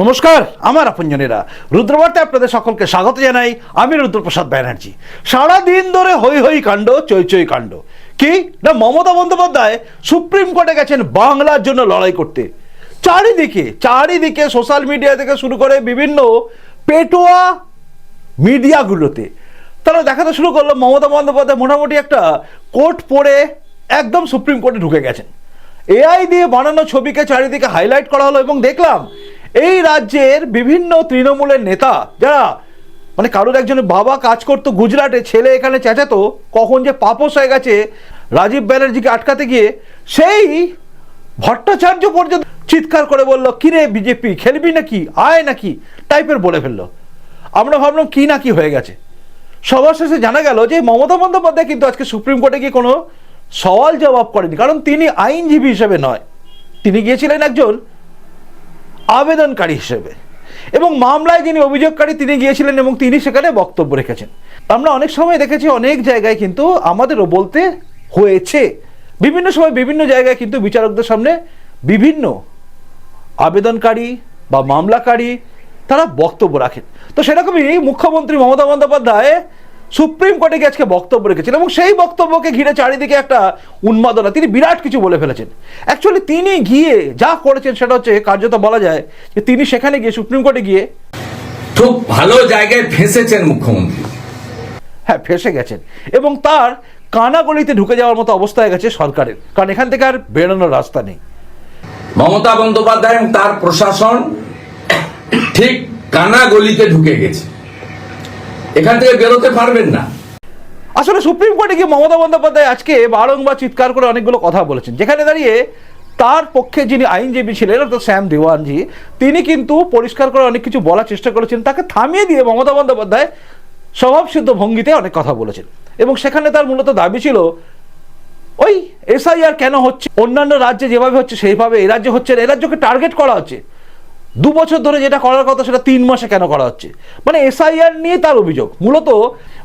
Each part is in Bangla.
নমস্কার, আমার আপনজনেরা। রুদ্রবার্তায় আপনাদের সকলকে স্বাগত জানাই। আমি রুদ্রপ্রসাদ ব্যানার্জি। সারা দিন ধরে হই হই কাণ্ড, চৈ চৈ কাণ্ড। কি? না মমতা বন্দ্যোপাধ্যায় সুপ্রিম কোর্টে গেছেন বাংলার জন্য লড়াই করতে। চারিদিকে চারিদিকে সোশ্যাল মিডিয়া থেকে শুরু করে বিভিন্ন পেটোয়া মিডিয়াগুলোতে। তারা দেখাতে শুরু করল, মমতা বন্দ্যোপাধ্যায় মোটামুটি একটা কোর্ট পরে একদম সুপ্রিম কোর্টে ঢুকে গেছেন। এআই দিয়ে বানানো ছবিকে চারিদিকে হাইলাইট করা হলো এবং দেখলাম এই রাজ্যের বিভিন্ন তৃণমূলের নেতা, যারা মানে কারোর একজনের বাবা কাজ করতো গুজরাটে, ছেলে এখানে চেঁচাতো, কখন যে পাপস হয়ে গেছে রাজীব ব্যানার্জিকে আটকাতে গিয়ে, সেই ভট্টাচার্য পর্যন্ত চিৎকার করে বলল, কিরে বিজেপি, খেলবি নাকি? আয় নাকি? টাইপের বলে ফেলল। আমরা ভাবলাম, কি না কি হয়ে গেছে? সবার শেষে জানা গেল যে মমতা বন্দ্যোপাধ্যায় কিন্তু আজকে সুপ্রিম কোর্টে গিয়ে কোনো সওয়াল জবাব করেনি, কারণ তিনি আইনজীবী হিসেবে নয়। তিনি গিয়েছিলেন একজন আবেদনকারী হিসেবে। এবং মামলায় যিনি অভিযোগকারী, তিনি গিয়েছিলেন এবং তিনি সেখানে বক্তব্য রেখেছেন। আমরা অনেক সময় দেখেছি, অনেক জায়গায় কিন্তু আমাদেরও বলতে হয়েছে। বিভিন্ন সময় বিভিন্ন জায়গায় কিন্তু বিচারকদের সামনে বিভিন্ন আবেদনকারী বা মামলাকারী তারা বক্তব্য রাখেন। তো সেরকমই মুখ্যমন্ত্রী মমতা বন্দ্যোপাধ্যায় সুপ্রিম কোর্টে গিয়ে আজকে বক্তব্য রেখেছেন এবং সেই বক্তব্যকে ঘিরে চারিদিকে একটা উন্মাদনা। তিনি বিরাট কিছু বলে ফেলেছেন। অ্যাকচুয়ালি তিনি গিয়ে যা করেছেন সেটা হচ্ছে কার্যত বলা যায় যে তিনি সেখানে গিয়ে সুপ্রিম কোর্টে গিয়ে খুব ভালো জায়গায় ফেঁসেছেন মুখ্যমন্ত্রী। হ্যাঁ ফেসে গেছেন। এবং তার কানাগলিতে ঢুকে যাওয়ার মতো অবস্থা হয়ে গেছে সরকারের। কারণ এখান থেকে আর বেরোনোর রাস্তা নেই। মমতা বন্দ্যোপাধ্যায় এবং তার প্রশাসন ঠিক কানা গলিতে ঢুকে গেছে। এখান থেকে বেরোতে পারবেন না। আসলে সুপ্রিম কোর্টে গিয়ে মমতা বন্দ্যোপাধ্যায় আজকে বারংবার চিৎকার করে অনেকগুলো কথা বলেছেন। যেখানে দাঁড়িয়ে তার পক্ষে যিনি আইনজীবী ছিলেন, অর্থাৎ শ্যাম দেওয়ানজি, তিনি কিন্তু পরিষ্কার করে অনেক কিছু বলার চেষ্টা করেছেন। তাকে থামিয়ে দিয়ে মমতা বন্দ্যোপাধ্যায় স্বভাবসিদ্ধ ভঙ্গিতে অনেক কথা বলেছেন। এবং সেখানে তার মূলত দাবি ছিল, ওই এসআইআর কেন হচ্ছে? অন্যান্য রাজ্যে যেভাবে হচ্ছে, সেইভাবে এই রাজ্যে হচ্ছে এই রাজ্যকে টার্গেট করা হচ্ছে। দু বছর ধরে যেটা করার কথা সেটা তিন মাসে কেন করা হচ্ছে? মানে এসআইআর নিয়ে তার অভিযোগ। মূলত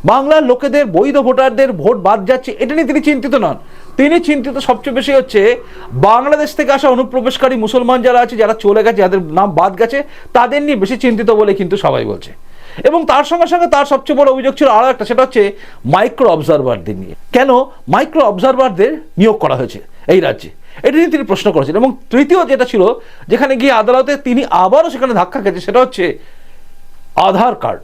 বাংলার লোকেদের, বৈধ ভোটারদের ভোট বাদ যাচ্ছে, এটা নিয়ে তিনি চিন্তিত নন। তিনি চিন্তিত সবচেয়ে বেশি হচ্ছে বাংলাদেশ থেকে আসা অনুপ্রবেশকারী মুসলমান যারা আছে, যারা চলে গেছে, যাদের নাম বাদ গেছে, তাদের নিয়ে বেশি চিন্তিত বলে কিন্তু সবাই বলছে। এবং তার সঙ্গে সঙ্গে তার সবচেয়ে বড় অভিযোগ ছিল আরও একটা, সেটা হচ্ছে মাইক্রো অবজারভারদের নিয়ে। কেন? মাইক্রো অবজারভারদের নিয়োগ করা হয়েছে এই রাজ্যে। এটা নিয়ে তিনি প্রশ্ন করেছেন। এবং তৃতীয় যেটা ছিল, যেখানে গিয়ে আদালতে তিনি আবারও সেখানে ধাক্কা খেয়েছে সেটা হচ্ছে আধার কার্ড।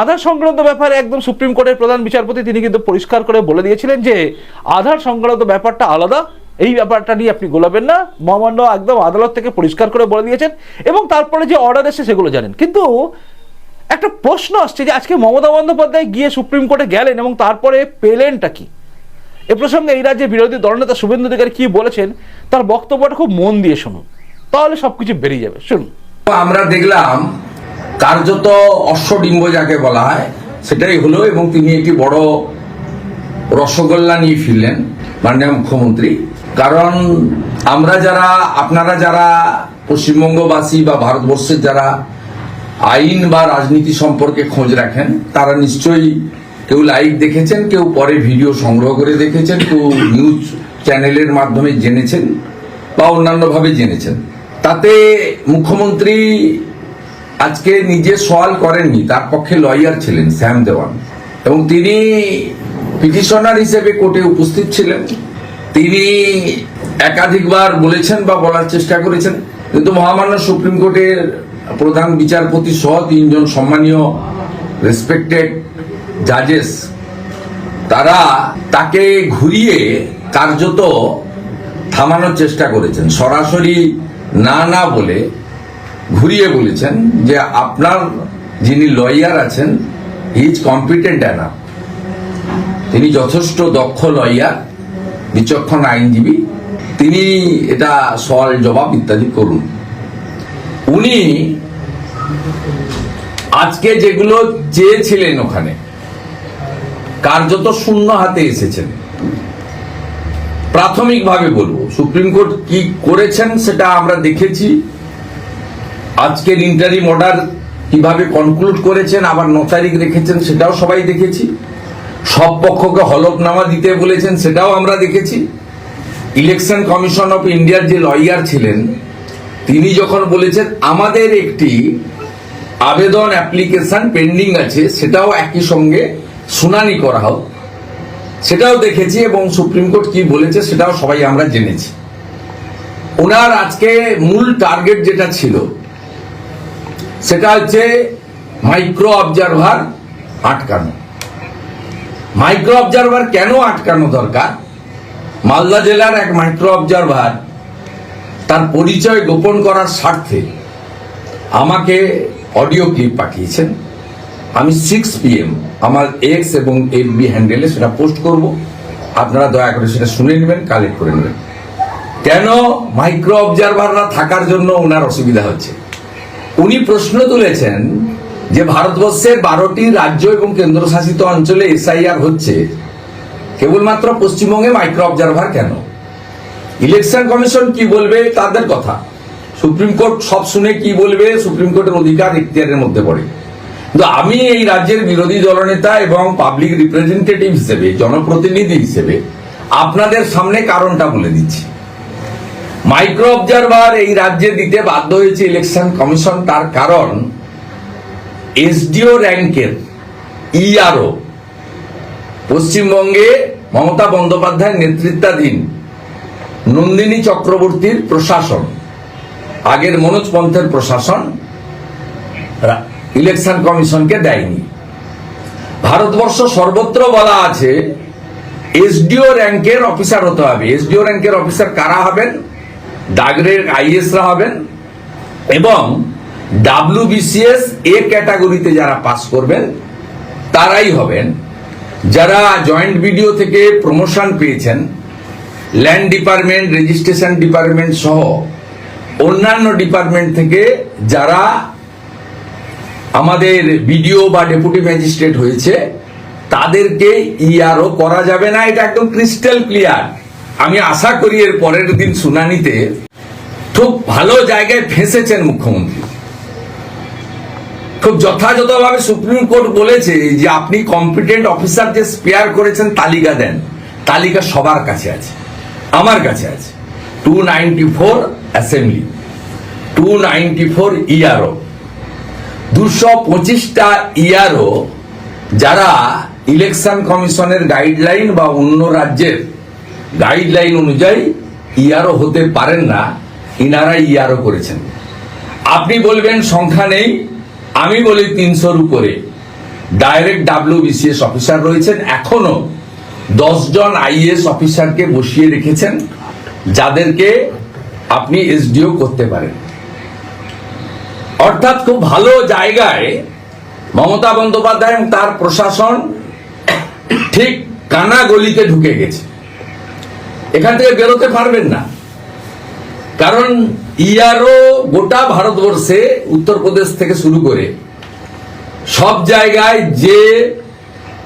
আধার সংক্রান্ত ব্যাপারে একদম সুপ্রিম কোর্টের প্রধান বিচারপতি তিনি কিন্তু পরিষ্কার করে বলে দিয়েছিলেন যে, আধার সংক্রান্ত ব্যাপারটা আলাদা, এই ব্যাপারটা নিয়ে আপনি গোলাবেন না। মহামান্য একদম আদালত থেকে পরিষ্কার করে বলে দিয়েছেন এবং তারপরে যে অর্ডার এসে সেগুলো জানেন। কিন্তু একটা প্রশ্ন আসছে যে, আজকে মমতা বন্দ্যোপাধ্যায় গিয়ে সুপ্রিম কোর্টে গেলেন এবং তারপরে পেলেনটা কি? এ প্রসঙ্গে এই রাজ্যে বিরোধী দলনেতা শুভেন্দু অধিকারী কি বলেছেন, তার বক্তব্যটা খুব মন দিয়ে শুনুন। তাহলে সবকিছু বেরিয়ে যাবে। শুনুন। আমরা দেখলাম কার্যত অশ্বডিম্ব যাকে বলা হয়, সেটাই হলো এবং তিনি একটি বড় রসগোল্লা নিয়ে ফিরলেন মাননীয় মুখ্যমন্ত্রী। কারণ আমরা যারা, আপনারা যারা পশ্চিমবঙ্গবাসী বা ভারতবর্ষের যারা আইন বা রাজনীতি সম্পর্কে খোঁজ রাখেন, তারা নিশ্চয়ই কেউ লাইভ দেখেছেন, কেউ পরে ভিডিও সংগ্রহ করে দেখেছেন, কেউ নিউজ চ্যানেলের মাধ্যমে জেনেছেন বা অন্যান্যভাবে জেনেছেন। তাতে মুখ্যমন্ত্রী আজকে নিজে সওয়াল করেননি, তার পক্ষে লয়ার ছিলেন শ্যাম দেওয়ান। এবং তিনি পিটিশনার হিসেবে কোর্টে উপস্থিত ছিলেন। তিনি একাধিকবার বলেছেন বা বলার চেষ্টা করেছেন, কিন্তু মহামান্য সুপ্রিম কোর্টের প্রধান বিচারপতি সহ তিনজন সম্মানীয় রেসপেক্টেড জাজেস তারা তাকে ঘুরিয়ে কার্যত থামানোর চেষ্টা করেছেন। সরাসরি না না বলে ঘুরিয়ে বলেছেন যে আপনার যিনি লয়ার আছেন ইজ কম্পিটেন্ট এনা তিনি যথেষ্ট দক্ষ লয়ার বিচক্ষণ আইনজীবী। তিনি এটা সওয়াল জবাব ইত্যাদি করুন। উনি আজকে যেগুলো চেয়েছিলেন ওখানে কার্যত শূন্য হাতে এসেছেন প্রাথমিকভাবে বলব, সুপ্রিম কোর্ট কি করেছেন সেটা আমরা দেখেছি। আজকের ইন্টারিম অর্ডার কীভাবে কনক্লুড করেছেন, আবার ন তারিখ রেখেছেন সেটাও সবাই দেখেছি। সব পক্ষকে হলফনামা দিতে বলেছেন সেটাও আমরা দেখেছি। ইলেকশন কমিশন অফ ইন্ডিয়ার যে লয়ার ছিলেন, তিনি যখন বলেছেন, আমাদের একটি আবেদন অ্যাপ্লিকেশন পেন্ডিং আছে, সেটাও একই সঙ্গে শুনানি করা হোক, সেটাও দেখেছি এবং সুপ্রিম কোর্ট কি বলেছে সেটাও সবাই আমরা জেনেছি। ওনার আজকে মূল টার্গেট যেটা ছিল, সেটা হচ্ছে মাইক্রো অবজারভার আটকানো। মাইক্রো অবজারভার কেন আটকানো দরকার? মালদা জেলার এক মাইক্রো অবজারভার, তার পরিচয় গোপন করার স্বার্থে আমাকে অডিও ক্লিপ পাঠিয়েছেন। আমি সিক্স পিএম আমার এক্স এবং এফ বি হ্যান্ডেলে সেটা পোস্ট করব। আপনারা দয়া করে সেটা শুনে নেবেন কালেক্ট করে নেবেন। কেন মাইক্রো অবজারভাররা থাকার জন্য ওনার অসুবিধা হচ্ছে? উনি প্রশ্ন তুলেছেন যে ভারতবর্ষের বারোটি রাজ্য এবং কেন্দ্রশাসিত অঞ্চলে এসআইআর হচ্ছে, কেবলমাত্র পশ্চিমবঙ্গে মাইক্রো অবজারভার কেন? ইলেকশন কমিশন কি বলবে তাদের কথা। সুপ্রিম কোর্ট সব শুনে কি বলবে, সুপ্রিম কোর্টের অধিকার ইখতিয়ারের মধ্যে পড়ে। কিন্তু আমি এই রাজ্যের বিরোধী দলনেতা এবং পাবলিক রিপ্রেজেন্টেটিভ হিসেবে, জনপ্রতিনিধি হিসেবে আপনাদের সামনে কারণটা বলে দিচ্ছি। মাইক্রো অবজারভার এই রাজ্যে দিতে বাধ্য হয়েছে ইলেকশন কমিশন তার কারণ এসডিও র্যাঙ্কের ইআরও পশ্চিমবঙ্গে মমতা বন্দ্যোপাধ্যায়ের নেতৃত্বাধীন নন্দিনী চক্রবর্তীর প্রশাসন, আগের মনোজ পন্থের প্রশাসন ইলেকশন কমিশনকে দেয়নি। ভারতবর্ষ সর্বত্র বলা আছে, এসডিও র্যাঙ্কের অফিসার হতে হবে। এসডিও র্যাঙ্কের অফিসার কারা হবেন? ডাগরের আইএসরা হবেন এবং ডাব্লিউবিসিএস এ ক্যাটাগরিতে যারা পাস করবেন, তারাই হবেন। যারা জয়েন্ট ভিডিও থেকে প্রমোশন পেয়েছেন, ল্যান্ড ডিপার্টমেন্ট, রেজিস্ট্রেশন ডিপার্টমেন্ট সহ অন্যান্য ডিপার্টমেন্ট থেকে যারা আমাদের বিডিও বা ডেপুটি ম্যাজিস্ট্রেট হয়েছে, তাদেরকে ইআরও করা যাবে না, এটা একদম ক্রিস্টাল ক্লিয়ার আমি আশা করি এর পরের দিন শুনানিতে খুব ভালো জায়গায় ফেঁসেছেন মুখ্যমন্ত্রী। খুব যথাযথভাবে সুপ্রিম কোর্ট বলেছে যে আপনি কম্পিটেন্ট অফিসার যে স্পেয়ার করেছেন, তালিকা দেন। তালিকা সবার কাছে আছে, আমার কাছে আছে। Two ninety four assembly two ninety four ERO দুশো পঁচিশটা ইয়ারও যারা ইলেকশন কমিশনের গাইডলাইন বা অন্য রাজ্যের গাইডলাইন অনুযায়ী ইয়ারও হতে পারেন না ইনারা ইয়ারও করেছেন। আপনি বলবেন সংখ্যা নেই, আমি বলি তিনশোর উপরে। ডাইরেক্ট ডাব্লিউ বিসিএস অফিসার রয়েছেন, এখনও জন আইএস অফিসারকে বসিয়ে রেখেছেন, যাদেরকে আপনি এসডিও করতে পারেন। অর্থাৎ খুব ভালো জায়গায় মমতা বন্দ্যোপাধ্যায় এবং তার প্রশাসন ঠিক কানা গলিতে ঢুকে গেছে। এখান থেকে বেরোতে পারবেন না। কারণ ইয়ারও গোটা ভারতবর্ষে উত্তরপ্রদেশ থেকে শুরু করে সব জায়গায় যে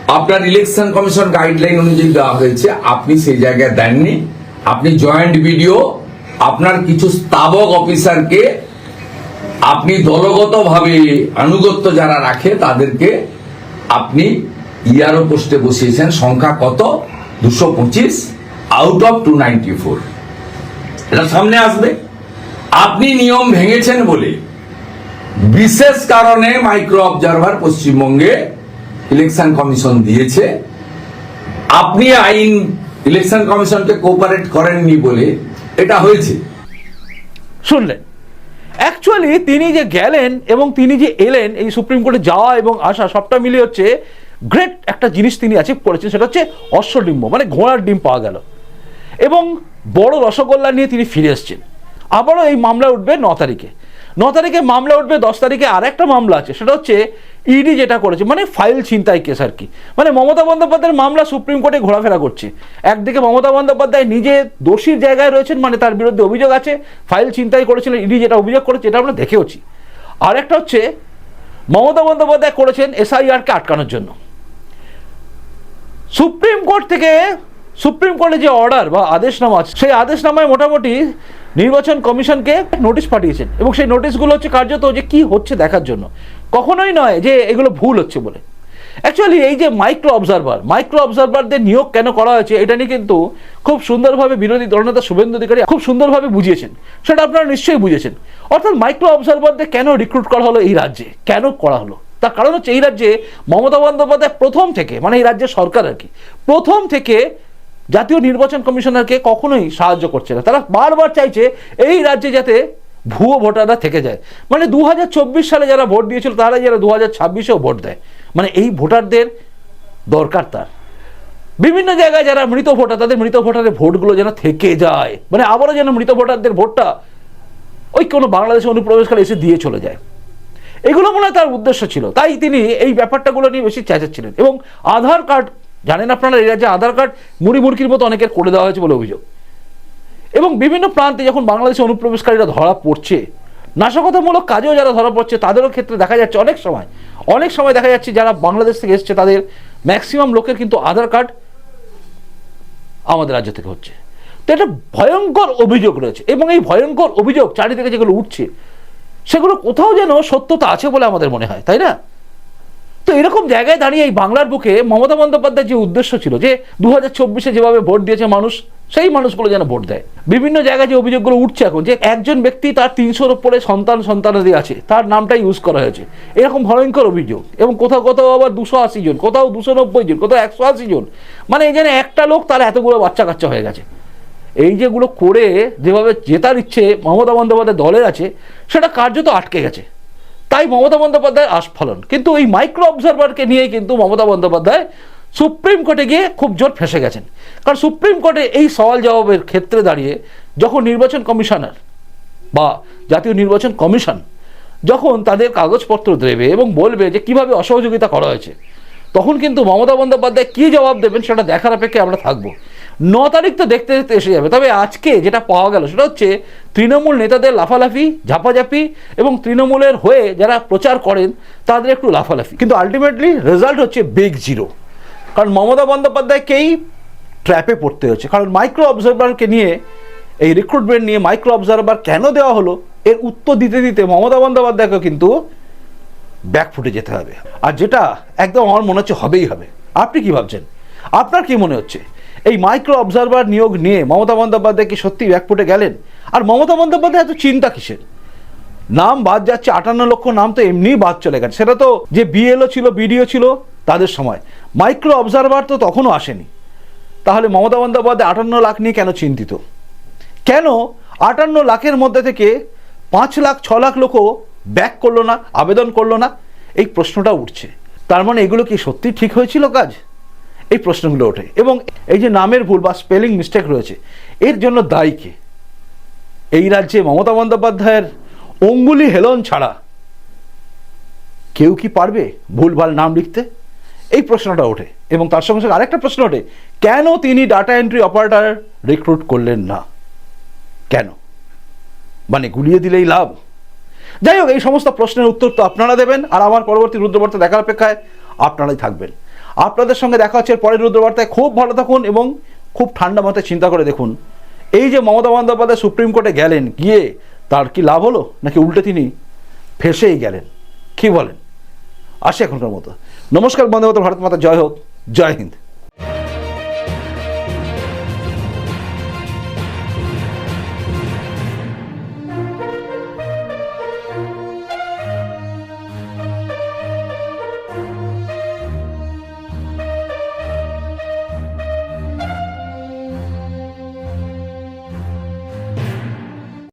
আপনার ইলেকশন কমিশন গাইডলাইন অনুযায়ী দেওয়া হয়েছে, আপনি সেই জায়গায় দেননি। আপনি জয়েন্ট ভিডিও আপনার কিছু স্তাবক অফিসারকে আপনি দলগতভাবে আনুগত্য যারা রাখে, তাদেরকে আপনি ইয়ারও পোস্টে বসিয়েছেন। সংখ্যা কত? দুশো পঁচিশ out of two ninety four এটা সামনে আসবে। আপনি নিয়ম ভেঙেছেন বলে বিশেষ কারণে মাইক্রো অবজারভার পশ্চিমবঙ্গে ইলেকশন কমিশন দিয়েছে। আপনি আইন ইলেকশন কমিশনকে কোঅপারেট করেননি বলে এটা হয়েছে। শুনলেন? অ্যাকচুয়ালি তিনি যে গেলেন এবং তিনি যে এলেন এই সুপ্রিম কোর্টে যাওয়া এবং আসা সবটা মিলিয়ে হচ্ছে গ্রেট একটা জিনিস তিনি অ্যাচিভ করেছেন, সেটা হচ্ছে অশ্বডিম্ব মানে ঘোড়ার ডিম পাওয়া গেল। এবং বড় রসগোল্লা নিয়ে তিনি ফিরে এসছেন। আবারও এই মামলা উঠবে ন তারিখে। ন তারিখে মামলা উঠবে, দশ তারিখে আর একটা মামলা আছে, সেটা হচ্ছে ইডি যেটা করেছে মানে ফাইল ছিনতাই কেস আর কি। মানে মমতা বন্দ্যোপাধ্যায়ের মামলা সুপ্রিম কোর্টে ঘোরাফেরা করছে। একদিকে মমতা বন্দ্যোপাধ্যায় নিজে দোষীর জায়গায় রয়েছেন মানে তার বিরুদ্ধে অভিযোগ আছে, ফাইল ছিনতাই করেছিলেন ইডি যেটা অভিযোগ করেছে, এটা আমরা দেখেওছি। আর একটা হচ্ছে, মমতা বন্দ্যোপাধ্যায় করেছেন এসআইআরকে আটকানোর জন্য। সুপ্রিম কোর্ট থেকে, সুপ্রিম কোর্টে যে অর্ডার বা আদেশনামা আছে, সেই আদেশনামায় মোটামুটি নির্বাচন কমিশনকে নোটিশ পাঠিয়েছেন এবং সেই নোটিশগুলো হচ্ছে কার্যত যে কি হচ্ছে দেখার জন্য। কখনোই নয় যে এগুলো ভুল হচ্ছে বলে। অ্যাকচুয়ালি এই যে মাইক্রো অবজারভার মাইক্রো অবজারভারদের নিয়োগ কেন করা হয়েছে, এটা নিয়ে কিন্তু খুব সুন্দরভাবে বিরোধী দলনেতা শুভেন্দু অধিকারী খুব সুন্দরভাবে বুঝিয়েছেন। সেটা আপনারা নিশ্চয়ই বুঝেছেন। অর্থাৎ মাইক্রো অবজারভারদের কেন রিক্রুট করা হলো এই রাজ্যে? কেন করা হলো? তার কারণ হচ্ছে এই রাজ্যে মমতা বন্দ্যোপাধ্যায় প্রথম থেকে মানে এই রাজ্যের সরকার আর কি, প্রথম থেকে জাতীয় নির্বাচন কমিশনারকে কখনোই সাহায্য করছে না। তারা বারবার চাইছে এই রাজ্যে যাতে ভুয়ো ভোটাররা থেকে যায়। মানে দুহাজার চব্বিশ সালে যারা ভোট দিয়েছিল তারা যারা দু হাজার ছাব্বিশেও ভোট দেয়। মানে এই ভোটারদের দরকার তার। বিভিন্ন জায়গায় যারা মৃত ভোটার, তাদের মৃত ভোটারের ভোটগুলো যেন থেকে যায়। মানে আবারও যেন মৃত ভোটারদের ভোটটা ওই কোনো বাংলাদেশে অনুপ্রবেশকালে এসে দিয়ে চলে যায়। এগুলো মনে তার উদ্দেশ্য ছিল। তাই তিনি এই ব্যাপারটাগুলো নিয়ে বেশি চেঁচাচ্ছিলেন। এবং আধার কার্ড জানেন আপনারা, এই রাজ্যে আধার কার্ড মুড়ি মুড়কির মতো অনেকের করে দেওয়া হয়েছে বলে অভিযোগ। এবং বিভিন্ন প্রান্তে যখন বাংলাদেশে অনুপ্রবেশকারীরা ধরা পড়ছে, নাশকতামূলক কাজেও যারা ধরা পড়ছে, তাদেরও ক্ষেত্রে দেখা যাচ্ছে অনেক সময় অনেক সময় দেখা যাচ্ছে যারা বাংলাদেশ থেকে এসছে, তাদের ম্যাক্সিমাম লোকের কিন্তু আধার কার্ড আমাদের রাজ্য থেকে হচ্ছে। তো এটা ভয়ঙ্কর অভিযোগ রয়েছে, এবং এই ভয়ঙ্কর অভিযোগ চারিদিকে যেগুলো উঠছে, সেগুলো কোথাও যেন সত্যতা আছে বলে আমাদের মনে হয়, তাই না? তো এরকম জায়গায় দাঁড়িয়ে এই বাংলার বুকে মমতা বন্দ্যোপাধ্যায়ের যে উদ্দেশ্য ছিল যে দু হাজার চব্বিশে যেভাবে ভোট দিয়েছে মানুষ, সেই মানুষগুলো যেন ভোট দেয়। বিভিন্ন জায়গায় যে অভিযোগগুলো উঠছে এখন যে একজন ব্যক্তি তার তিনশোর উপরে সন্তান সন্তানাদি আছে, তার নামটা ইউজ করা হয়েছে। এরকম ভয়ঙ্কর অভিযোগ। এবং কোথাও কোথাও আবার দুশো আশি জন, কোথাও দুশো নব্বই জন, কোথাও একশো আশি জন। মানে এই যেন একটা লোক তার এতগুলো বাচ্চা কাচ্চা হয়ে গেছে। এই যেগুলো করে যেভাবে জেতার ইচ্ছে মমতা বন্দ্যোপাধ্যায় দলের আছে, সেটা কার্যত আটকে গেছে। তাই মমতা বন্দ্যোপাধ্যায় আস্ফলন। কিন্তু এই মাইক্রো অবজারভারকে নিয়ে কিন্তু মমতা বন্দ্যোপাধ্যায় সুপ্রিম কোর্টে গিয়ে খুব জোর ফেসে গেছেন। কারণ সুপ্রিম কোর্টে এই সওয়াল জবাবের ক্ষেত্রে দাঁড়িয়ে যখন নির্বাচন কমিশনার বা জাতীয় নির্বাচন কমিশন যখন তাদের কাগজপত্র দেবে এবং বলবে যে কীভাবে অসহযোগিতা করা হয়েছে, তখন কিন্তু মমতা বন্দ্যোপাধ্যায় কী জবাব দেবেন সেটা দেখার অপেক্ষায় আমরা থাকব। ন তারিখ তো দেখতে দেখতে এসে যাবে। তবে আজকে যেটা পাওয়া গেল সেটা হচ্ছে তৃণমূল নেতাদের লাফালাফি, ঝাপাঝাপি এবং তৃণমূলের হয়ে যারা প্রচার করেন, তাদের একটু লাফালাফি। কিন্তু আলটিমেটলি রেজাল্ট হচ্ছে বিগ জিরো কারণ মমতা বন্দ্যোপাধ্যায়কেই ট্র্যাপে পড়তে হচ্ছে। কারণ মাইক্রো অবজারভারকে নিয়ে, এই রিক্রুটমেন্ট নিয়ে মাইক্রো অবজারভার কেন দেওয়া হলো, এর উত্তর দিতে দিতে মমতা বন্দ্যোপাধ্যায়কে কিন্তু ব্যাক ফুটে যেতে হবে। আর যেটা একদম আমার মনে হচ্ছে হবেই হবে। আপনি কি ভাবছেন? আপনার কি মনে হচ্ছে? এই মাইক্রো অবজারভার নিয়োগ নিয়ে মমতা বন্দ্যোপাধ্যায় কি সত্যি ব্যাক ফুটে গেলেন? আর মমতা বন্দ্যোপাধ্যায় এত চিন্তা কিসের? নাম বাদ যাচ্ছে, আটান্ন লক্ষ নাম তো এমনিই বাদ চলে গেছে। সেটা তো যে বিএলও ছিল বিডিও ছিল, তাদের সময়। মাইক্রো অবজারভার তো তখনও আসেনি। তাহলে মমতা বন্দ্যোপাধ্যায় আটান্ন লাখ নিয়ে কেন চিন্তিত? কেন আটান্ন লাখের মধ্যে থেকে পাঁচ লাখ, ছ লাখ লোকও ব্যাক করল না, আবেদন করল না? এই প্রশ্নটা উঠছে। তার মানে এগুলো কি সত্যি ঠিক হয়েছিল কাজ? এই প্রশ্নগুলো ওঠে। এবং এই যে নামের ভুল বা স্পেলিং মিস্টেক রয়েছে, এর জন্য দায়ী কে? এই রাজ্যে মমতা বন্দ্যোপাধ্যায়ের অঙ্গুলি হেলন ছাড়া কেউ কি পারবে ভুলভাল নাম লিখতে? এই প্রশ্নটা ওঠে। এবং তার সঙ্গে সঙ্গে আরেকটা প্রশ্ন ওঠে, কেন তিনি ডাটা এন্ট্রি অপারেটর রিক্রুট করলেন না? কেন? মানে গুলিয়ে দিলেই লাভ? যাই হোক, এই সমস্ত প্রশ্নের উত্তর তো আপনারা দেবেন, আর আমার পরবর্তী রুদ্রবার্তা দেখার অপেক্ষায় আপনারাই থাকবেন। আপনাদের সঙ্গে দেখা হচ্ছে পরের রুদ্রবার্তায়। খুব ভালো থাকুন এবং খুব ঠান্ডা মাথায় চিন্তা করে দেখুন। এই যে মমতা বন্দ্যোপাধ্যায় সুপ্রিম কোর্টে গেলেন, গিয়ে তার কি লাভ হলো, নাকি উল্টে তিনি ফেসেই গেলেন? কি বলেন? আসে এখনকার মতো। নমস্কার মাতা ভারত মাতা, জয় হোক, জয় হিন্দ।